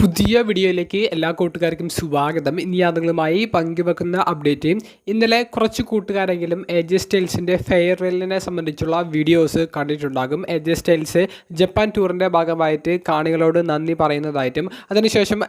പുതിയ വീഡിയോയിലേക്ക് എല്ലാ കൂട്ടുകാർക്കും സ്വാഗതം. ഇനി അതുങ്ങളുമായി പങ്കുവെക്കുന്ന അപ്ഡേറ്റ് ഇന്നലെ കുറച്ച് കൂട്ടുകാരെങ്കിലും എജ് സ്റ്റൈൽസിന്റെ ഫെയർവെല്ലിനെ സംബന്ധിച്ചുള്ള വീഡിയോസ് കണ്ടിട്ടുണ്ടാകും. എജ് സ്റ്റൈൽസ് ജപ്പാൻ ടൂറിന്റെ ഭാഗമായിട്ട് കാണികളോട് നന്ദി പറയുന്നതായിട്ടും അതിനുശേഷം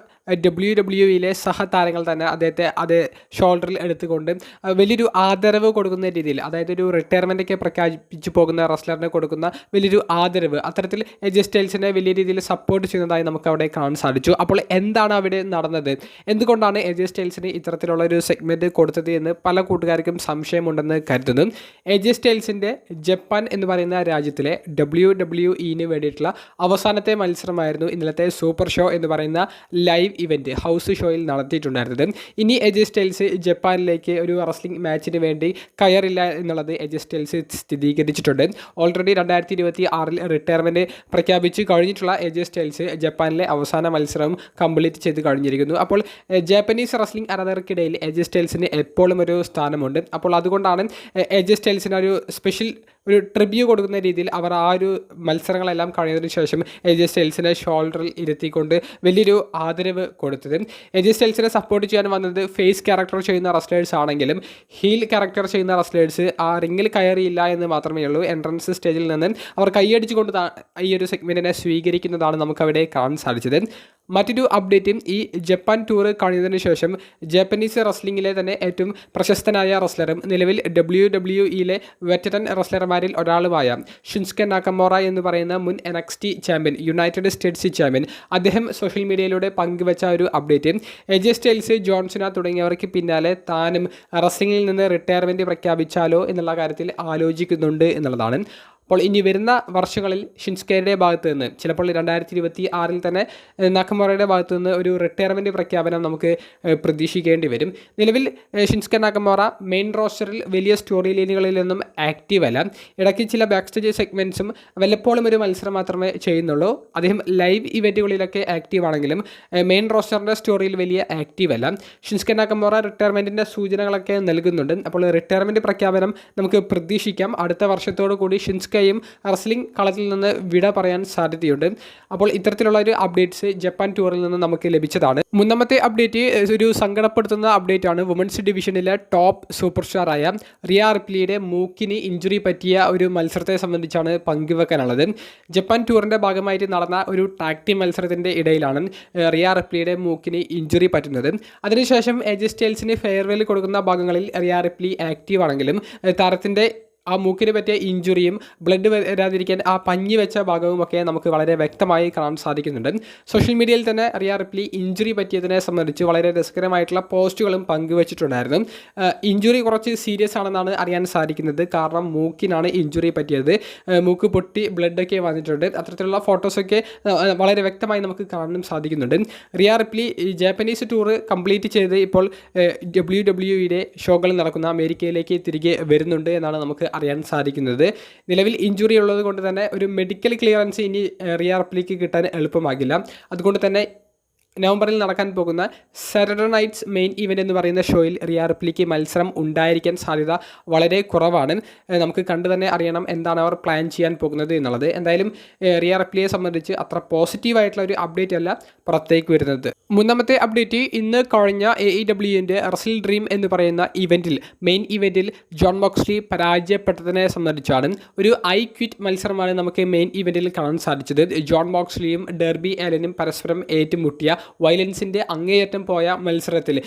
ഡബ്ല്യു ഡബ്ല്യുയിലെ സഹതാരങ്ങൾ തന്നെ അദ്ദേഹത്തെ അത് ഷോൾഡറിൽ എടുത്തുകൊണ്ട് വലിയൊരു ആദരവ് കൊടുക്കുന്ന രീതിയിൽ അതായത് ഒരു റിട്ടയർമെന്റ് ഒക്കെ പ്രഖ്യാപിച്ചു പോകുന്ന റെസ്ലറിന് കൊടുക്കുന്ന വലിയൊരു ആദരവ് അത്തരത്തിൽ എജ് സ്റ്റൈൽസിനെ വലിയ രീതിയിൽ സപ്പോർട്ട് ചെയ്യുന്നതായി നമുക്ക് അവിടെ കാണാൻ സാധിച്ചു. അപ്പോൾ എന്താണ് അവിടെ നടന്നത്? എന്തുകൊണ്ടാണ് എജെ സ്റ്റൈൽസിന് ഇത്തരത്തിലുള്ള ഒരു സെഗ്മെന്റ് കൊടുത്തത് എന്ന് പല കൂട്ടുകാർക്കും സംശയമുണ്ടെന്ന് കരുതുന്നു. എജെ സ്റ്റൈൽസിന്റെ ജപ്പാൻ എന്ന് പറയുന്ന രാജ്യത്തിലെ ഡബ്ല്യു ഡബ്ല്യു ഇന് വേണ്ടിയിട്ടുള്ള അവസാനത്തെ മത്സരമായിരുന്നു ഇന്നലത്തെ സൂപ്പർ ഷോ എന്ന് പറയുന്ന ലൈവ് ഇവന്റ് ഹൗസ് ഷോയിൽ നടത്തിയിട്ടുണ്ടായിരുന്നത്. ഇനി എജെ സ്റ്റൈൽസ് ജപ്പാനിലേക്ക് ഒരു റസ്ലിംഗ് മാച്ചിന് വേണ്ടി കയറില്ല എന്നുള്ളത് എജെ സ്റ്റൈൽസ് സ്ഥിരീകരിച്ചിട്ടുണ്ട്. ഓൾറെഡി രണ്ടായിരത്തി ഇരുപത്തി ആറിൽ റിട്ടയർമെന്റ് പ്രഖ്യാപിച്ച് കഴിഞ്ഞിട്ടുള്ള എജെ സ്റ്റൈൽസ് ജപ്പാനിലെ അവസാന മത്സരം കംപ്ലീറ്റ് ചെയ്ത് കഴിഞ്ഞിരിക്കുന്നു. അപ്പോൾ ജാപ്പനീസ് റസ്ലിംഗ് ആരാധകർക്കിടയിൽ എജ് സ്റ്റൈൽസിന് എപ്പോഴും ഒരു സ്ഥാനമുണ്ട്. അപ്പോൾ അതുകൊണ്ടാണ് എജെ സ്റ്റൈൽസിന് ഒരു സ്പെഷ്യൽ ഒരു ട്രിബ്യൂ കൊടുക്കുന്ന രീതിയിൽ അവർ ആ ഒരു മത്സരങ്ങളെല്ലാം കഴിഞ്ഞതിന് ശേഷം എജെ സ്റ്റൈൽസിനെ ഷോൾഡറിൽ ഇരുത്തിക്കൊണ്ട് വലിയൊരു ആദരവ് കൊടുത്തത്. എജെ സ്റ്റൈൽസിനെ സപ്പോർട്ട് ചെയ്യാൻ വന്നത് ഫേസ് ക്യാരക്ടർ ചെയ്യുന്ന റസ്ലേഴ്സ് ആണെങ്കിലും ഹീൽ ക്യാരക്ടർ ചെയ്യുന്ന റസ്ലേഴ്സ് ആ റിങ്ങിൽ കയറിയില്ല എന്ന് മാത്രമേ ഉള്ളൂ. എൻട്രൻസ് സ്റ്റേജിൽ നിന്ന് അവർ കൈയടിച്ചുകൊണ്ട് ഈ ഒരു സെഗ്മെന്റിനെ സ്വീകരിക്കുന്നതാണ് നമുക്കവിടെ കാണാൻ സാധിച്ചത്. മറ്റൊരു അപ്ഡേറ്റും ഈ ജപ്പാൻ ടൂർ കഴിഞ്ഞതിന് ശേഷം ജാപ്പനീസ് റെസ്ലിംഗിലെ തന്നെ ഏറ്റവും പ്രശസ്തനായ റസ്ലറും നിലവിൽ ഡബ്ല്യു ഡബ്ല്യു ഇയിലെ വെറ്ററൻ റെസ്ലർമാരിൽ ഒരാളുമായ ഷിൻസ്കെ നാക്കമോറ എന്ന് പറയുന്ന മുൻ NXT champion United States champion അദ്ദേഹം സോഷ്യൽ മീഡിയയിലൂടെ പങ്കുവച്ച ഒരു അപ്ഡേറ്റ് എജെ സ്റ്റൈൽസ് ജോൺസന തുടങ്ങിയവർക്ക് പിന്നാലെ താനും റെസ്ലിംഗിൽ നിന്ന് റിട്ടയർമെന്റ് പ്രഖ്യാപിച്ചാലോ എന്നുള്ള കാര്യത്തിൽ ആലോചിക്കുന്നുണ്ട് എന്നുള്ളതാണ്. അപ്പോൾ ഇനി വരുന്ന വർഷങ്ങളിൽ ഷിൻസ്കേയുടെ ഭാഗത്ത് നിന്ന് ചിലപ്പോൾ രണ്ടായിരത്തി ഇരുപത്തി ആറിൽ തന്നെ നാക്കമോറയുടെ ഭാഗത്ത് നിന്ന് ഒരു റിട്ടയർമെന്റ് പ്രഖ്യാപനം നമുക്ക് പ്രതീക്ഷിക്കേണ്ടി വരും. നിലവിൽ ഷിൻസ്കെ നാക്കമോറ മെയിൻ റോസ്റ്ററിൽ വലിയ സ്റ്റോറി ലൈനുകളിലൊന്നും ആക്റ്റീവ് അല്ല. ഇടയ്ക്ക് ചില ബാക്ക് സ്റ്റേജ് സെഗ്മെന്റ്സും വല്ലപ്പോഴും ഒരു മത്സരം മാത്രമേ ചെയ്യുന്നുള്ളൂ. അദ്ദേഹം ലൈവ് ഇവന്റുകളിലൊക്കെ ആക്റ്റീവ് ആണെങ്കിലും മെയിൻ റോസ്റ്ററിന്റെ സ്റ്റോറിയിൽ വലിയ ആക്റ്റീവ് അല്ല. ഷിൻസ്കെ നാക്കമോറ റിട്ടയർമെന്റിന്റെ സൂചനകളൊക്കെ നൽകുന്നുണ്ട്. അപ്പോൾ റിട്ടയർമെന്റ് പ്രഖ്യാപനം നമുക്ക് പ്രതീക്ഷിക്കാം. അടുത്ത വർഷത്തോടു കൂടി ഷിൻസ്കയും റസ്ലിംഗ് കളത്തിൽ നിന്ന് വിട പറയാൻ സാധ്യതയുണ്ട്. അപ്പോൾ ഇത്തരത്തിലുള്ള ഒരു അപ്ഡേറ്റ്സ് ജപ്പാൻ ടൂറിൽ നിന്ന് നമുക്ക് ലഭിച്ചതാണ്. മൂന്നാമത്തെ അപ്ഡേറ്റ് ഒരു സങ്കടപ്പെടുത്തുന്ന അപ്ഡേറ്റ് ആണ്. വുമൻസ് ഡിവിഷനിലെ ടോപ്പ് സൂപ്പർ സ്റ്റാറായ റിയ റിപ്ലിയുടെ മൂക്കിന് ഇഞ്ചുറി പറ്റിയ ഒരു മത്സരത്തെ സംബന്ധിച്ചാണ് പങ്കുവെക്കാനുള്ളത്. ജപ്പാൻ ടൂറിന്റെ ഭാഗമായിട്ട് നടന്ന ഒരു ടാക്ടി മത്സരത്തിന്റെ ഇടയിലാണ് റിയ റിപ്ലിയുടെ മൂക്കിന് ഇഞ്ചുറി പറ്റുന്നത്. അതിനുശേഷം എജ് സ്റ്റൈൽസിന് ഫെയർവെൽ കൊടുക്കുന്ന ഭാഗങ്ങളിൽ റിയ റിപ്ലി ആക്റ്റീവ് ആണെങ്കിലും താരത്തിന്റെ ആ മൂക്കിന് പറ്റിയ ഇഞ്ചുറിയും ബ്ലഡ് വരാതിരിക്കാൻ ആ പഞ്ഞി വെച്ച ഭാഗവും ഒക്കെ നമുക്ക് വളരെ വ്യക്തമായി കാണാൻ സാധിക്കുന്നുണ്ട്. സോഷ്യൽ മീഡിയയിൽ തന്നെ റിയ റിപ്ലി ഇഞ്ചുറി പറ്റിയതിനെ സംബന്ധിച്ച് വളരെ രസകരമായിട്ടുള്ള പോസ്റ്റുകളും പങ്കുവച്ചിട്ടുണ്ടായിരുന്നു. ഇഞ്ചുറി കുറച്ച് സീരിയസ് ആണെന്നാണ് അറിയാൻ സാധിക്കുന്നത്. കാരണം മൂക്കിനാണ് ഇഞ്ചുറി പറ്റിയത്. മൂക്ക് പൊട്ടി ബ്ലഡൊക്കെ വന്നിട്ടുണ്ട്. അത്തരത്തിലുള്ള ഫോട്ടോസൊക്കെ വളരെ വ്യക്തമായി നമുക്ക് കാണാനും സാധിക്കുന്നുണ്ട്. Rhea Ripley Japanese tour complete ചെയ്ത് ഇപ്പോൾ ഡബ്ല്യു ഡബ്ല്യു ഇയുടെ ഷോകൾ നടക്കുന്ന അമേരിക്കയിലേക്ക് തിരികെ വരുന്നുണ്ട് എന്നാണ് നമുക്ക് അറിയാൻ സാധിക്കുന്നത്. നിലവിൽ ഇഞ്ചുറി ഉള്ളത് കൊണ്ട് തന്നെ ഒരു മെഡിക്കൽ ക്ലിയറൻസ് ഇനി റിയാർപ്പിലേക്ക് കിട്ടാൻ എളുപ്പമാകില്ല. അതുകൊണ്ട് തന്നെ നവംബറിൽ നടക്കാൻ പോകുന്ന സാറ്റർഡേ നൈറ്റ്സ് മെയിൻ ഇവന്റ് എന്ന് പറയുന്ന ഷോയിൽ റിയ റിപ്ലിക്ക് മത്സരം ഉണ്ടായിരിക്കാൻ സാധ്യത വളരെ കുറവാണ്. നമുക്ക് കണ്ടു തന്നെ അറിയണം എന്താണ് അവർ പ്ലാൻ ചെയ്യാൻ പോകുന്നത് എന്നുള്ളത്. എന്തായാലും റിയാ റിപ്ലിയെ സംബന്ധിച്ച് അത്ര പോസിറ്റീവായിട്ടുള്ള ഒരു അപ്ഡേറ്റ് അല്ല പുറത്തേക്ക് വരുന്നത്. മൂന്നാമത്തെ അപ്ഡേറ്റ് ഇന്ന് കഴിഞ്ഞ എ ഇ ഡബ്ല്യുവിന്റെ റസിൽ ഡ്രീം എന്ന് പറയുന്ന ഇവന്റിൽ മെയിൻ ഇവന്റിൽ ജോൺ മോക്സ്ലി പരാജയപ്പെട്ടതിനെ സംബന്ധിച്ചാണ് ഒരു ഐ ക്വിറ്റ് മത്സരമാണ് നമുക്ക് മെയിൻ ഇവന്റിൽ കാണാൻ സാധിച്ചത്. ജോൺ മോക്സ്ലിയും ഡെർബി ആലനും പരസ്പരം ഏറ്റുമുട്ടിയ വയലൻസിന്റെ അങ്ങേയറ്റം പോയ മത്സരത്തിൽ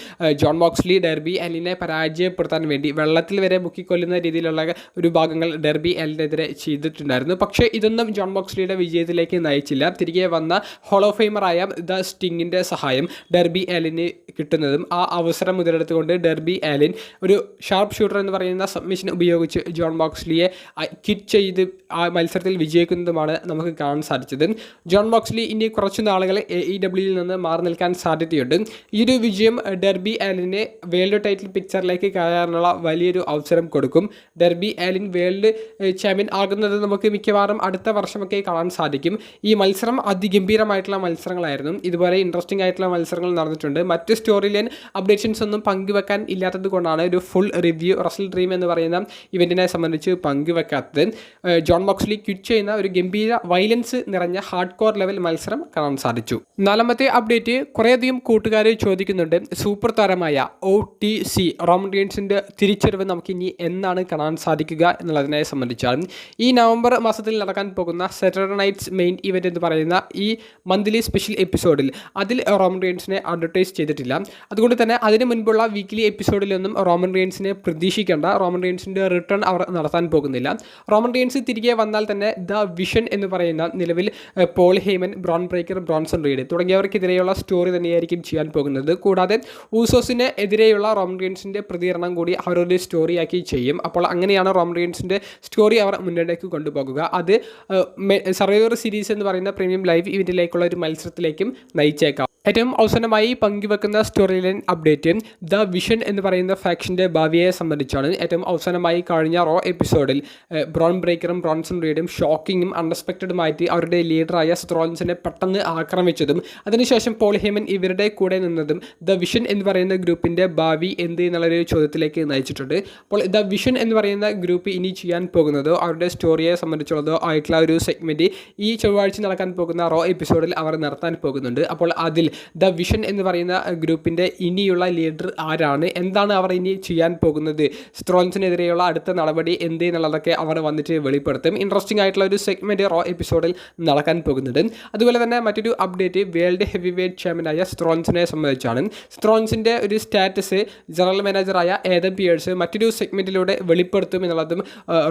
ജോൺ ബോക്സ്ലി ഡെർബി എല്ലിനെ പരാജയപ്പെടുത്താൻ വേണ്ടി വെള്ളത്തിൽ വരെ മുക്കിക്കൊല്ലുന്ന രീതിയിലുള്ള ഒരു ഭാഗങ്ങൾ ഡെർബി എല്ലിനെതിരെ ചെയ്തിട്ടുണ്ടായിരുന്നു. പക്ഷേ ഇതൊന്നും ജോൺ ബോക്സ്ലിയുടെ വിജയത്തിലേക്ക് നയിച്ചില്ല. തിരികെ വന്ന ഹോളോ ഫെയിമറായ ദ സ്റ്റിങ്ങിന്റെ സഹായം ഡെർബി എലിന് കിട്ടുന്നതും ആ അവസരം മുതലെടുത്തുകൊണ്ട് ഡെർബി എലിൻ ഒരു ഷാർപ്പ് ഷൂട്ടർ എന്ന് പറയുന്ന സബ്മിഷൻ ഉപയോഗിച്ച് ജോൺ ബോക്സ്ലിയെ കിറ്റ് ചെയ്ത് ആ മത്സരത്തിൽ വിജയിക്കുന്നതുമാണ് നമുക്ക് കാണാൻ സാധിച്ചത്. ജോൺ ബോക്സ്ലി ഇനി കുറച്ച് നാളുകൾ എ ഇ ഡബ്ല്യുയിൽ നിന്ന് മാറി നിൽക്കാൻ സാധ്യതയുണ്ട്. ഈ ഒരു വിജയം ഡെർബി ആലിനെ വേൾഡ് ടൈറ്റിൽ പിക്ചറിലേക്ക് കയറാനുള്ള വലിയൊരു അവസരം കൊടുക്കും. ഡെർബി ആലിൻ വേൾഡ് ചാമ്പ്യൻ ആകുന്നത് നമുക്ക് മിക്കവാറും അടുത്ത വർഷമൊക്കെ കാണാൻ സാധിക്കും. ഈ മത്സരം അതിഗംഭീരമായിട്ടുള്ള മത്സരങ്ങളായിരുന്നു. ഇതുപോലെ ഇൻട്രസ്റ്റിംഗ് ആയിട്ടുള്ള മത്സരങ്ങൾ നടന്നിട്ടുണ്ട്. മറ്റ് സ്റ്റോറി ലൈൻ അപ്ഡേഷൻസ് ഒന്നും പങ്കുവെക്കാൻ ഇല്ലാത്തത് കൊണ്ടാണ് ഒരു ഫുൾ റിവ്യൂ റസൽ ഡ്രീം എന്ന് പറയുന്ന ഇവന്റിനെ സംബന്ധിച്ച് പങ്കുവെക്കാത്തത്. ജോൺ ബോക്സ്ലി ക്വിറ്റ് ചെയ്യുന്ന ഒരു ഗംഭീര വയലൻസ് നിറഞ്ഞ ഹാർഡ് കോർ ലെവൽ മത്സരം കാണാൻ സാധിച്ചു. നാലാമത്തെ അപ്ഡേറ്റ് അപ്ഡേറ്റ് കുറേയധികം കൂട്ടുകാരെ ചോദിക്കുന്നുണ്ട്. സൂപ്പർ താരമായ ഒ ടി സി റോമഡിയൻസിന്റെ തിരിച്ചറിവ് നമുക്ക് ഇനി എന്നാണ് കാണാൻ സാധിക്കുക എന്നുള്ളതിനെ സംബന്ധിച്ചാണ്. ഈ നവംബർ മാസത്തിൽ നടക്കാൻ പോകുന്ന സാറ്റർഡേ നൈറ്റ്സ് മെയിൻ ഇവന്റ് എന്ന് പറയുന്ന ഈ മന്ത്ലി സ്പെഷ്യൽ എപ്പിസോഡിൽ അതിൽ റോമൻ അഡ്വർടൈസ് ചെയ്തിട്ടില്ല. അതുകൊണ്ട് തന്നെ അതിന് മുൻപുള്ള വീക്ക്ലി എപ്പിസോഡിലൊന്നും റോമൻ റിയൻസിനെ പ്രതീക്ഷിക്കേണ്ട റോമൻ റിയൻസിന്റെ റിട്ടേൺ അവർ നടത്താൻ പോകുന്നില്ല. റോമൻ റിയൻസ് തിരികെ വന്നാൽ തന്നെ ദ വിഷൻ എന്ന് പറയുന്ന നിലവിൽ Paul Heyman Bron Breakker Bronson Reed തുടങ്ങിയവർക്കെതിരെയുള്ള story തന്നെയായിരിക്കും ചെയ്യാൻ പോകുന്നത്. കൂടാതെ ഊസോസിന് എതിരെയുള്ള റോമൻറിയൻസിന്റെ പ്രതികരണം കൂടി അവരൊരു സ്റ്റോറിയാക്കി ചെയ്യും. അപ്പോൾ അങ്ങനെയാണ് റോമൻറിയൻസിന്റെ സ്റ്റോറി അവർ മുന്നിലേക്ക് കൊണ്ടുപോകുക. അത് സർവൈവർ സീരീസ് എന്ന് പറയുന്ന പ്രീമിയം ലൈവ് ഇവന്റിലേക്കുള്ള ഒരു മത്സരത്തിലേക്കും നയിച്ചേക്കാം. ഏറ്റവും അവസാനമായി പങ്കുവെക്കുന്ന story line update the vision എന്ന് പറയുന്ന ഫാക്ഷന്റെ ഭാവിയെ സംബന്ധിച്ചാണ് ഏറ്റവും അവസാനമായി കഴിഞ്ഞ റോ എപ്പിസോഡിൽ ബ്രോൺ ബ്രേക്കറും ബ്രോൺസൺ റീഡും ഷോക്കിങ്ങും അൺഎക്സ്പെക്റ്റഡുമായിട്ട് അവരുടെ ലീഡറായ സ്ത്രോൺസിനെ പെട്ടെന്ന് ആക്രമിച്ചതും അതിനുശേഷം പോൾ ഹേമൻ ഇവരുടെ കൂടെ നിന്നതും ദ വിഷൻ എന്ന് പറയുന്ന ഗ്രൂപ്പിന്റെ ഭാവി എന്ത് എന്നുള്ളൊരു ചോദ്യത്തിലേക്ക് നയിച്ചിട്ടുണ്ട്. അപ്പോൾ ദ വിഷൻ എന്ന് പറയുന്ന ഗ്രൂപ്പ് ഇനി ചെയ്യാൻ പോകുന്നതോ അവരുടെ സ്റ്റോറിയെ സംബന്ധിച്ചുള്ളതോ ആയിട്ടുള്ള ഒരു സെഗ്മെന്റ് ഈ ചൊവ്വാഴ്ച നടക്കാൻ പോകുന്ന റോ എപ്പിസോഡിൽ അവർ നടത്താൻ പോകുന്നുണ്ട്. അപ്പോൾ അതിൽ ദ വിഷൻ എന്ന് പറയുന്ന ഗ്രൂപ്പിന്റെ ഇനിയുള്ള ലീഡർ ആരാണ്? എന്താണ് അവർ ഇനി ചെയ്യാൻ പോകുന്നത്? സ്ത്രോൺസിനെതിരെയുള്ള അടുത്ത നടപടി എന്ത് എന്നുള്ളതൊക്കെ അവർ വന്നിട്ട് വെളിപ്പെടുത്തും. ഇൻട്രസ്റ്റിംഗ് ആയിട്ടുള്ള ഒരു സെഗ്മെന്റ് റോ എപ്പിസോഡിൽ നടക്കാൻ പോകുന്നുണ്ട്. അതുപോലെ തന്നെ മറ്റൊരു അപ്ഡേറ്റ് വേൾഡ് ഹെവി വെയ്റ്റ് ചെയർമാനായ സ്ട്രോൺസിനെ സംബന്ധിച്ചാണ്. സ്ട്രോൺസിന്റെ ഒരു സ്റ്റാറ്റസ് ജനറൽ മാനേജറായ ഏതൻ പിയേഴ്സ് മറ്റൊരു സെഗ്മെന്റിലൂടെ വെളിപ്പെടുത്തും എന്നുള്ളതും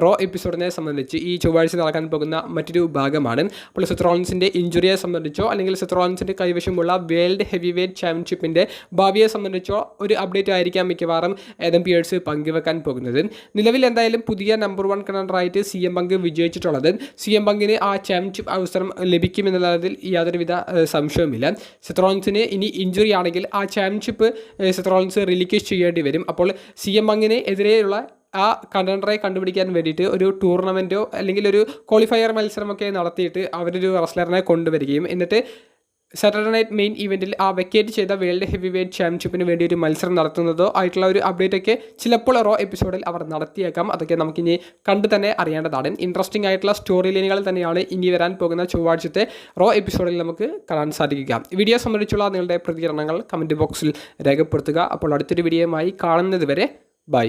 റോ എപ്പിസോഡിനെ സംബന്ധിച്ച് ഈ ചൊവ്വാഴ്ച നടക്കാൻ പോകുന്ന മറ്റൊരു ഭാഗമാണ്. അപ്പോൾ സെത്രോൺസിന്റെ ഇഞ്ചുറിയെ സംബന്ധിച്ചോ അല്ലെങ്കിൽ സെത്രോൺസിന്റെ കൈവശമുള്ള വേൾഡ് ഹെവി വെയ്റ്റ് ചാമ്പ്യൻഷിപ്പിന്റെ ഭാവിയെ സംബന്ധിച്ചോ ഒരു അപ്ഡേറ്റ് ആയിരിക്കാം മിക്കവാറും ഏതം പിയേഴ്സ് പങ്കുവെക്കാൻ പോകുന്നത്. നിലവിൽ എന്തായാലും പുതിയ നമ്പർ വൺ കണ്ടറായിട്ട് സി എം പങ്ക് വിജയിച്ചിട്ടുള്ളത്. സി എം പങ്കിന് ആ ചാമ്പ്യൻഷിപ്പ് അവസരം ലഭിക്കുമെന്നുള്ളതിൽ യാതൊരുവിധ സംശയവുമില്ല. സെത്രോൺസിന് ഇനി ഇഞ്ചുറി ആണെങ്കിൽ ആ ചാമ്പ്യൻഷിപ്പ് സെത്രോൺസ് റിലിക്വേസ് ചെയ്യേണ്ടി വരും. അപ്പോൾ സി എം അങ്ങിന് എതിരെയുള്ള ആ കണ്ടൻഡറെ കണ്ടുപിടിക്കാൻ വേണ്ടിയിട്ട് ഒരു ടൂർണമെന്റോ അല്ലെങ്കിൽ ഒരു ക്വാളിഫയർ മത്സരമൊക്കെ നടത്തിയിട്ട് അവരൊരു റെസ്ലറിനെ കൊണ്ടുവരികയും. എന്നിട്ട് സാറ്റർഡേ നൈറ്റ് മെയിൻ ഇവന്റിൽ ആ വെക്കേറ്റ് ചെയ്ത വേൾഡ് ഹെവി വെയ്റ്റ് ചാമ്പ്യൻഷിപ്പിന് വേണ്ടി ഒരു മത്സരം നടത്തുന്നതോ ആയിട്ടുള്ള ഒരു അപ്ഡേറ്റ് ഒക്കെ ചിലപ്പോൾ റോ എപ്പിസോഡിൽ അവർ നടത്തിയേക്കാം. അതൊക്കെ നമുക്കിനി കണ്ടു തന്നെ അറിയേണ്ടതാണ്. ഇൻട്രസ്റ്റിംഗ് ആയിട്ടുള്ള സ്റ്റോറി ലൈനുകൾ തന്നെയാണ് ഇനി വരാൻ പോകുന്ന ചൊവ്വാഴ്ചത്തെ റോ എപ്പിസോഡിൽ നമുക്ക് കാണാൻ സാധിക്കുക. വീഡിയോ സംബന്ധിച്ചുള്ള നിങ്ങളുടെ പ്രതികരണങ്ങൾ കമന്റ് ബോക്സിൽ രേഖപ്പെടുത്തുക. അപ്പോൾ അടുത്തൊരു വീഡിയോയുമായി കാണുന്നത് വരെ ബൈ